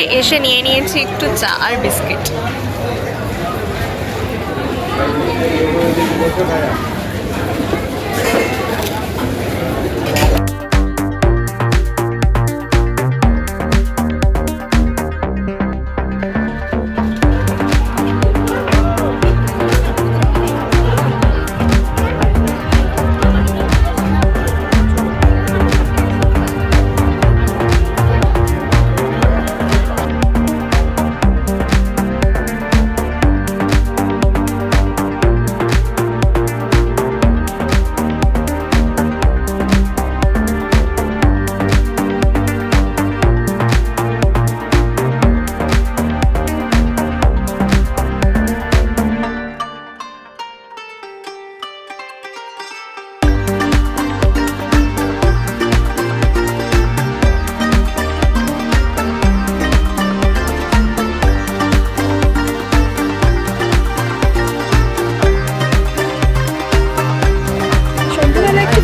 রিসর্টে এসে নিয়ে নিয়েছি একটু চা আর বিস্কিট।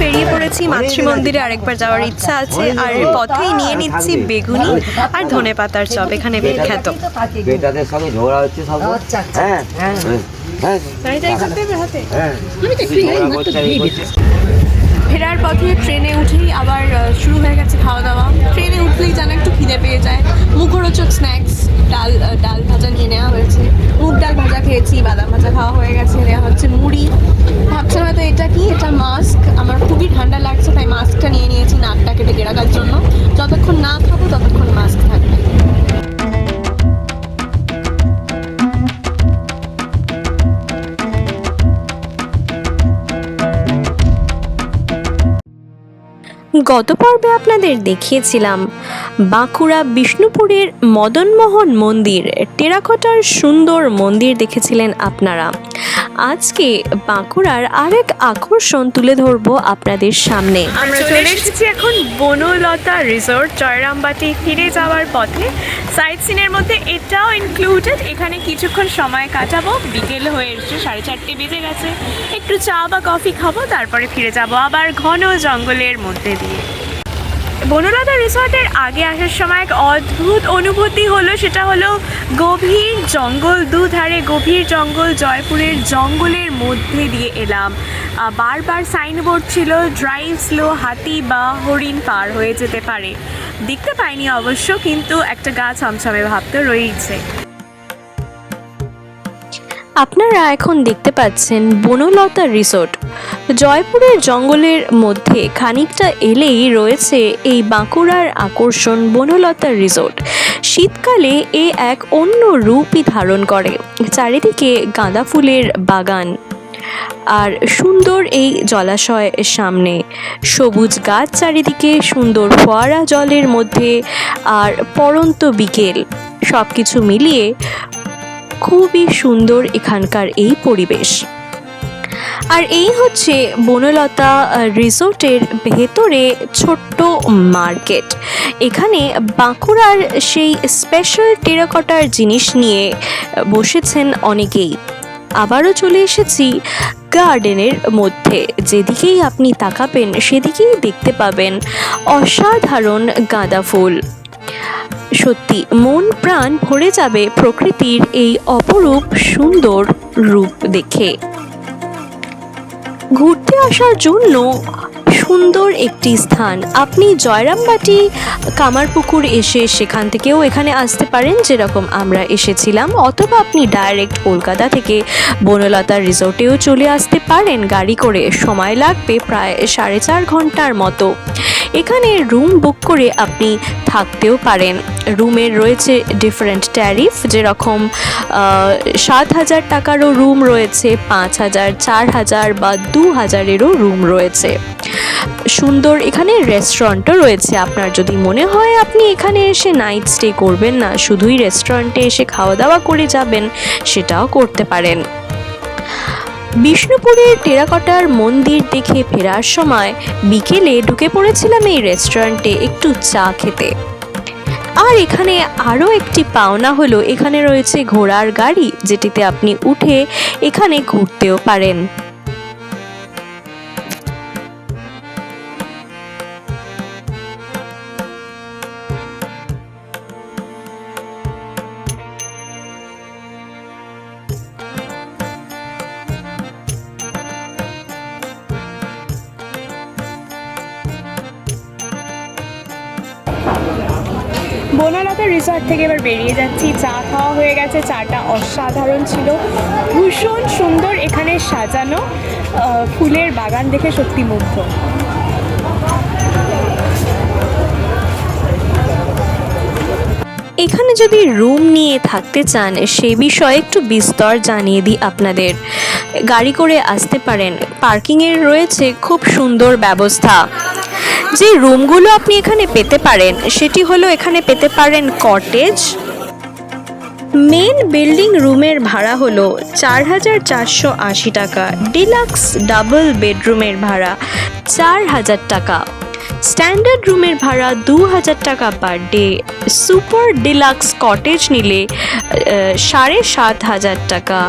বেরিয়ে পড়েছি মাতৃ মন্দিরে আরেকবার যাওয়ার ইচ্ছা আছে আর পথেই নিয়ে নিচ্ছি বেগুনি আর ধনে পাতার চপ এখানে বিখ্যাত বেটাদের সঙ্গে ঝগড়া হচ্ছে সব। আচ্ছা, আচ্ছা। হ্যাঁ হ্যাঁ। হ্যাঁ হ্যাঁ। করছে। ফেরার পথে ট্রেনে উঠেই আবার শুরু হয়ে গেছে খাওয়া দাওয়া ট্রেনে উঠলেই যেন একটু খিদে পেয়ে যায়। মুখরোচক স্ন্যাক্স ডাল ডাল ভাজা নিয়ে নেওয়া হয়েছে। মুগ ডাল ভাজা খেয়েছি বাদাম ভাজা খাওয়া হয়ে গেছে নেওয়া হচ্ছে মুড়ি। হয়তো এটা কি? এটা মাস্ক আমার খুবই ঠান্ডা লাগছে, তাই মাস্কটা নিয়ে নিয়েছি নাকটা কেটে রাখার জন্য। যতক্ষণ না খাব, ততক্ষণ মাস্ক থাকবে। গত পর্বে আপনাদের দেখিয়েছিলাম বাঁকুড়া বিষ্ণুপুরের মদনমোহন মন্দির। টেরাকোটার সুন্দর মন্দির দেখেছিলেন আপনারা। আজকে বাঁকুড়ার আরেক আকর্ষণ তুলে ধরবো আপনাদের সামনে। আমরা চলে এসেছি এখন বনলতা রিসোর্ট জয়রামবাটি ফিরে যাওয়ার পথে। সাইট সিনের মধ্যে এটাও ইনক্লুডেড এখানে কিছুক্ষণ সময় কাটাবো। বিকেল হয়ে এসছে সাড়ে চারটে বেজে গেছে। একটু চা বা কফি খাব তারপরে ফিরে যাব আবার ঘন জঙ্গলের মধ্যে দিয়ে। বনলতা রিসর্টের আগে আসার সময় এক অদ্ভুত অনুভূতি হলো, সেটা হলো গভীর জঙ্গল, দুধারে গভীর জঙ্গল, জয়পুরের জঙ্গলের মধ্যে দিয়ে এলাম। বারবার সাইনবোর্ড ছিল, ড্রাইভ স্লো, হাতি বা হরিণ পার হয়ে যেতে পারে। দেখতে পাইনি অবশ্য, কিন্তু একটা গা ছমছমে ভাব তো রয়েছে আপনারা এখন দেখতে পাচ্ছেন বনলতা রিসোর্ট। জয়পুরের জঙ্গলের মধ্যে খানিকটা এলেই রয়েছে এই বাঁকুড়ার আকর্ষণ বনলতা রিসোর্ট। শীতকালে এ এক অন্য রূপই ধারণ করে, চারিদিকে গাঁদা ফুলের বাগান আর সুন্দর এই জলাশয়ের সামনে। সবুজ গাছ চারিদিকে সুন্দর ফোয়ারা জলের মধ্যে আর পরন্ত বিকেল। সব কিছু মিলিয়ে খুবই সুন্দর এখানকার এই পরিবেশ। আর এই হচ্ছে বনলতা রিসোর্টের ভেতরে ছোট্ট মার্কেট। এখানে বাঁকুড়ার সেই স্পেশাল টেরাকটার জিনিস নিয়ে বসেছেন অনেকেই। আবারও চলে এসেছি গার্ডেনের মধ্যে। যেদিকেই আপনি তাকাবেন, সেদিকেই দেখতে পাবেন অসাধারণ গাঁদা ফুল। সত্যি, মন প্রাণ ভরে যাবে প্রকৃতির এই অপরূপ সুন্দর রূপ দেখে। ঘুরতে আসার জন্য সুন্দর একটি স্থান। আপনি জয়রামবাটি, কামারপুকুর এসে সেখান থেকেও এখানে আসতে পারেন, যেরকম আমরা এসেছিলাম, অথবা আপনি ডাইরেক্ট কলকাতা থেকে বনলতা রিসোর্টেও চলে আসতে পারেন, গাড়ি করে। সময় লাগবে প্রায় সাড়ে চার ঘণ্টার মতো। এখানে রুম বুক করে আপনি থাকতেও পারেন। রুমের রয়েছে ডিফারেন্ট ট্যারিফ যেরকম সাত হাজার টাকারও রুম রয়েছে, পাঁচ হাজার, চার হাজার বা দু হাজারেরও রুম রয়েছে। সুন্দর এখানে রেস্টুরেন্টও রয়েছে, আপনার যদি মনে হয় আপনি এখানে এসে নাইট স্টে করবেন না, শুধুই রেস্টুরেন্টে এসে খাওয়া দাওয়া করে যাবেন, সেটাও করতে পারেন। বিষ্ণুপুরের টেরাকটার মন্দির দেখে ফেরার সময় বিকেলে ঢুকে পড়েছিলাম এই রেস্টুরেন্টে একটু চা খেতে। আর এখানে আরও একটি পাওনা হলো, এখানে রয়েছে ঘোড়ার গাড়ি, যেটিতে আপনি উঠে এখানে ঘুরতেও পারেন। বনলতা রিসর্ট থেকে এবার বেরিয়ে যাচ্ছি। চা খাওয়া হয়ে গেছে, চাটা অসাধারণ ছিল। ভীষণ সুন্দর এখানে সাজানো ফুলের বাগান দেখে সত্যি মুগ্ধ। এখানে যদি রুম নিয়ে থাকতে চান, সে বিষয়ে একটু বিস্তর জানিয়ে দিই আপনাদের। গাড়ি করে আসতে পারেন। পার্কিংয়ের রয়েছে খুব সুন্দর ব্যবস্থা। যে রুমগুলো আপনি এখানে পেতে পারেন, সেটি হলো এখানে পেতে পারেন কটেজ মেন বিল্ডিং রুমের ভাড়া হলো চার হাজার চারশো আশি টাকা। ডিলাক্স ডাবল বেডরুমের ভাড়া চার হাজার টাকা। স্ট্যান্ডার্ড রুমের ভাড়া দু হাজার টাকা per day super deluxe cottage নিলে সাড়ে সাত হাজার টাকা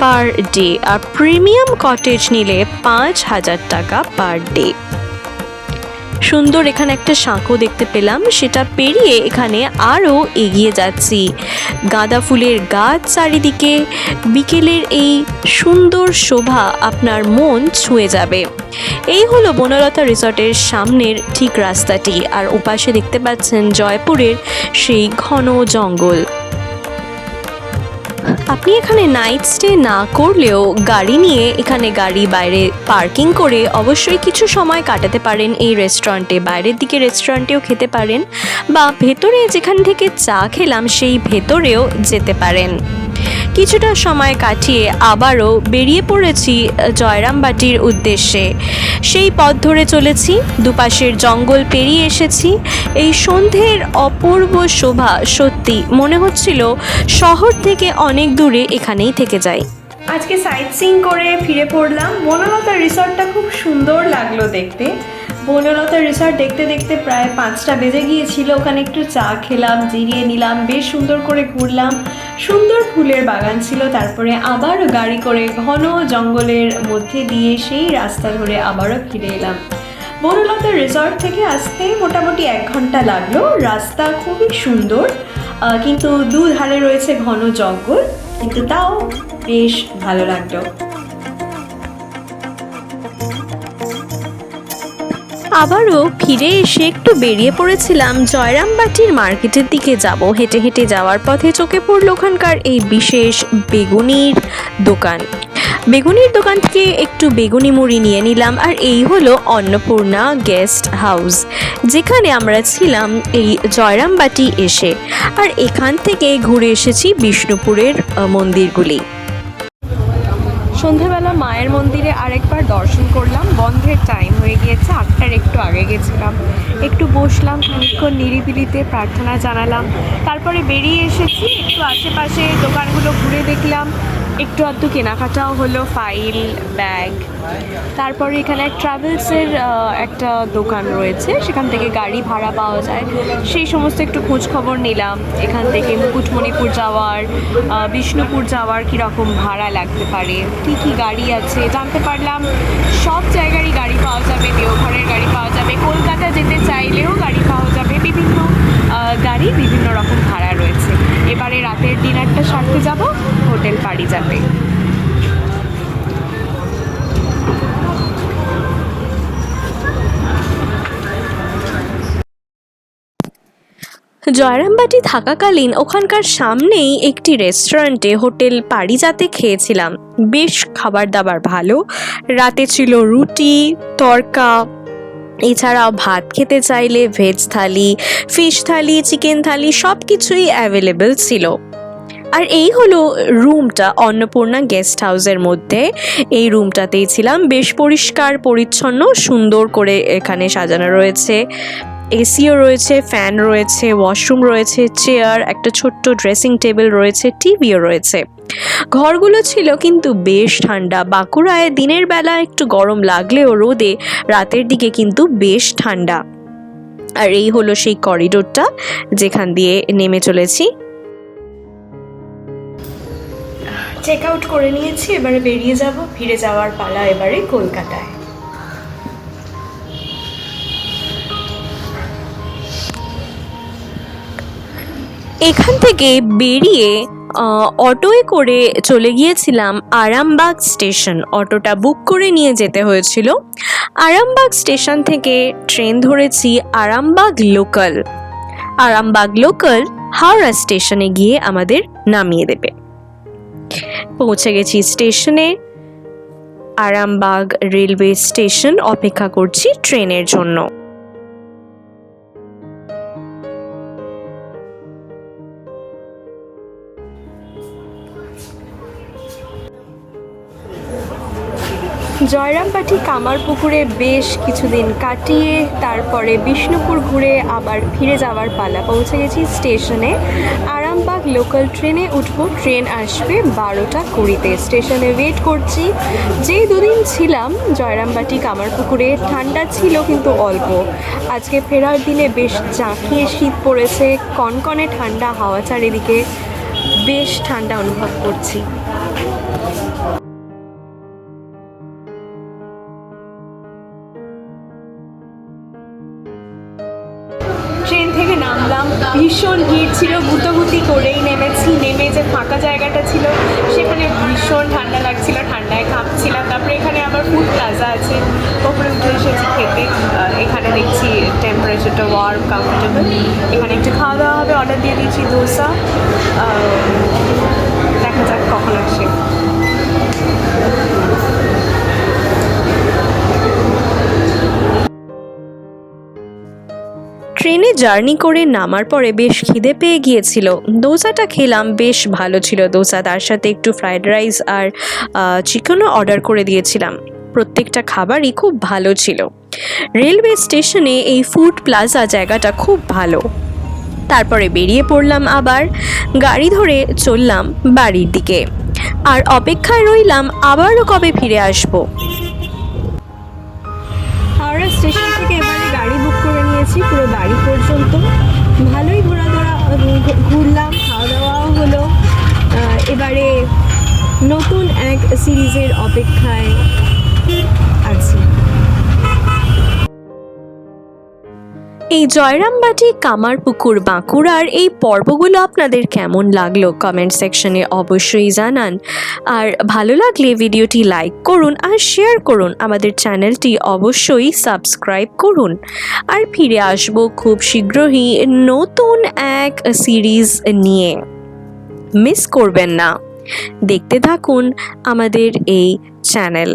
পার ডে আর প্রিমিয়াম কটেজ নিলে পাঁচ হাজার টাকা পার ডে সুন্দর এখানে একটা সাঁকো দেখতে পেলাম সেটা পেরিয়ে এখানে আরও এগিয়ে যাচ্ছি। গাঁদা ফুলের গাছ চারিদিকে, বিকেলের এই সুন্দর শোভা আপনার মন ছুঁয়ে যাবে। এই হলো বনলতা রিসর্টের সামনের ঠিক রাস্তাটি, আর ওপাশে দেখতে পাচ্ছেন জয়পুরের সেই ঘন জঙ্গল। আপনি এখানে নাইট স্টে না করলেও গাড়ি নিয়ে এখানে গাড়ি বাইরে পার্কিং করে অবশ্যই কিছু সময় কাটাতে পারেন এই রেস্টুরেন্টে বাইরের দিকে রেস্টুরেন্টেও খেতে পারেন বা ভেতরে যেখান থেকে চা খেলাম সেই ভেতরেও যেতে পারেন। কিছুটা সময় কাটিয়ে আবারও বেরিয়ে পড়েছি জয়রামবাটির উদ্দেশ্যে। সেই পথ ধরে চলেছি, দুপাশের জঙ্গল পেরিয়ে এসেছি। এই সন্ধ্যের অপূর্ব শোভা সত্যি মনে হচ্ছিল শহর থেকে অনেক দূরে এখানেই থেকে যাই আজকে সাইট সিং করে ফিরে পড়লাম। বনলতা রিসর্টটা খুব সুন্দর লাগল দেখতে। বনলতা রিসর্ট দেখতে দেখতে প্রায় পাঁচটা বেজে গিয়েছিল। ওখানে একটু চা খেলাম, জিরিয়ে নিলাম, বেশ সুন্দর করে ঘুরলাম। সুন্দর ফুলের বাগান ছিল। তারপরে আবার গাড়ি করে ঘন জঙ্গলের মধ্যে দিয়ে সেই রাস্তা ধরে আবারও ফিরে এলাম। বনলতা রিসর্ট থেকে আসতে মোটামুটি এক ঘণ্টা লাগল। রাস্তা খুবই সুন্দর কিন্তু দুধারে রয়েছে ঘন জঙ্গল, কিন্তু তাও বেশ ভালো লাগল। আবারও ফিরে এসে একটু বেরিয়ে পড়েছিলাম জয়রামবাটির মার্কেটের দিকে যাব। হেঁটে হেঁটে যাওয়ার পথে চোখে পড়ল ওখানকার এই বিশেষ বেগুনির দোকান। বেগুনির দোকান থেকে একটু বেগুনি মুড়ি নিয়ে নিলাম আর এই হলো অন্নপূর্ণা গেস্ট হাউস, যেখানে আমরা ছিলাম এই জয়রামবাটি এসে। আর এখান থেকে ঘুরে এসেছি বিষ্ণুপুরের মন্দিরগুলি। সন্ধেবেলা মায়ের মন্দিরে আরেকবার দর্শন করলাম। বন্ধের টাইম হয়ে গিয়েছে, আটটার একটু আগে গেছিলাম। একটু বসলাম খানিক্ষণ নিরিবিলিতে প্রার্থনা জানালাম। তারপরে বেরিয়ে এসেছি, একটু আশেপাশে দোকানগুলো ঘুরে দেখলাম। একটু আধটু কেনাকাটাও হলো ফাইল ব্যাগ তারপরে এখানে ট্রাভেলসের একটা দোকান রয়েছে, সেখান থেকে গাড়ি ভাড়া পাওয়া যায়। সেই সমস্ত একটু খোঁজ খবর নিলাম। এখান থেকে মুকুটমণিপুর যাওয়ার বিষ্ণুপুর যাওয়ার কীরকম ভাড়া লাগতে পারে, কী কী গাড়ি আছে জানতে পারলাম। সব জায়গারই গাড়ি পাওয়া যাবে, দেওঘরের গাড়ি পাওয়া যাবে, কলকাতা যেতে চাইলেও গাড়ি পাওয়া যাবে, বিভিন্ন গাড়ি বিভিন্ন রকম ভাড়া রয়েছে। এবারে রাতের ডিনারটা সারতে যাব, হোটেল যাবে। জয়রামবাটি থাকাকালীন ওখানকার সামনেই একটি রেস্টুরেন্টে হোটেল পারিজাতে খেয়েছিলাম। বেশ খাবার দাবার ভালো। রাতে ছিল রুটি, তরকা এছাড়াও ভাত খেতে চাইলে veg thali fish thali chicken thali সব কিছুই অ্যাভেলেবেল ছিল। আর এই হলো রুমটা অন্নপূর্ণা গেস্ট হাউসের মধ্যে। এই রুমটাতেই ছিলাম। বেশ পরিষ্কার, পরিচ্ছন্ন, সুন্দর করে এখানে সাজানো রয়েছে। এসিও রয়েছে, ফ্যান রয়েছে, ওয়াশরুম রয়েছে, চেয়ার, একটা ছোট্ট ড্রেসিং টেবিল রয়েছে, টিভিও রয়েছে। ঘরগুলো ছিল কিন্তু বেশ ঠান্ডা। বাঁকুড়ায় দিনের বেলা একটু গরম লাগলেও রোদে রাতের দিকে কিন্তু বেশ ঠান্ডা। আর এই হলো সেই করিডোরটা যেখান দিয়ে নেমে চলেছি। চেক আউট করে নিয়েছি, এবারে বেরিয়ে যাব। ফিরে যাওয়ার পালা এবারে কলকাতায়। এখান থেকে বেরিয়ে অটোয় করে চলে গিয়েছিলাম আরামবাগ স্টেশন। অটোটা বুক করে নিয়ে যেতে হয়েছিল। আরামবাগ স্টেশন থেকে ট্রেন ধরেছি আরামবাগ লোকাল। আরামবাগ লোকাল হাওড়া স্টেশনে গিয়ে আমাদের নামিয়ে দেবে। পৌঁছে গেছি স্টেশনে। আরামবাগ রেলওয়ে স্টেশন অপেক্ষা করছি ট্রেনের জন্য। জয়রামবাটি কামারপুকুরে বেশ কিছুদিন কাটিয়ে তারপরে বিষ্ণুপুর ঘুরে আবার ফিরে যাওয়ার পালা পৌঁছে গেছি স্টেশনে। আরামবাগ লোকাল ট্রেনে উঠব, ট্রেন আসবে বারোটা কুড়িতে। স্টেশনে ওয়েট করছি। যেই দুদিন ছিলাম জয়রামবাটি কামারপুকুরে ঠান্ডা ছিল কিন্তু অল্প। আজকে ফেরার দিনে বেশ জাঁকিয়ে শীত পড়েছে, কনকনে ঠান্ডা হাওয়া চারিদিকে। বেশ ঠান্ডা অনুভব করছি। ভীষণ ভিড় ছিল, গুতোগুতি করেই নেমেছি, নেমে যে ফাঁকা জায়গাটা ছিল, সেখানে ভীষণ ঠান্ডা লাগছিল, ঠান্ডায় কাঁপছিলাম। তারপরে এখানে আবার ফুড প্লাজা আছে, ওপরে উঠে এসেছি খেতে। এখানে দেখছি টেম্পারেচারটা ওয়ার্ম কমফোর্টেবল এখানে একটু খাওয়া দাওয়া হবে অর্ডার দিয়ে দিয়েছি, দোসা। দেখা যাক কখন আসে। ট্রেনে জার্নি করে নামার পরে বেশ খিদে পেয়ে গিয়েছিল। দোসাটা খেলাম, বেশ ভালো ছিল। দোসা তার সাথে একটু ফ্রাইড রাইস আর চিকেনও অর্ডার করে দিয়েছিলাম। প্রত্যেকটা খাবারই খুব ভালো ছিল। রেলওয়ে স্টেশনে এই ফুড প্লাজা জায়গাটা খুব ভালো। তারপরে বেরিয়ে পড়লাম আবার, গাড়ি ধরে চললাম বাড়ির দিকে। আর অপেক্ষায় রইলাম আবারও কবে ফিরে আসব। হাওড়া স্টেশন থেকে এবারে গাড়ি নিয়েছি পুরো বাড়ি পর্যন্ত। ভালোই ঘোরা ঘু- ঘুরলাম খাওয়া দাওয়াও হলো এবারে নতুন এক সিরিজের অপেক্ষায় আছি। এই জয়রামবাটি, কামারপুকুর বাঁকুড়ার এই পর্বগুলো আপনাদের কেমন লাগল কমেন্ট সেকশনে অবশ্যই জানান। আর ভালো লাগলে ভিডিওটি লাইক করুন আর শেয়ার করুন। আমাদের চ্যানেলটি অবশ্যই সাবস্ক্রাইব করুন। আর ফিরে আসব খুব শীঘ্রই নতুন এক সিরিজ নিয়ে। মিস করবেন না। দেখতে থাকুন আমাদের এই চ্যানেল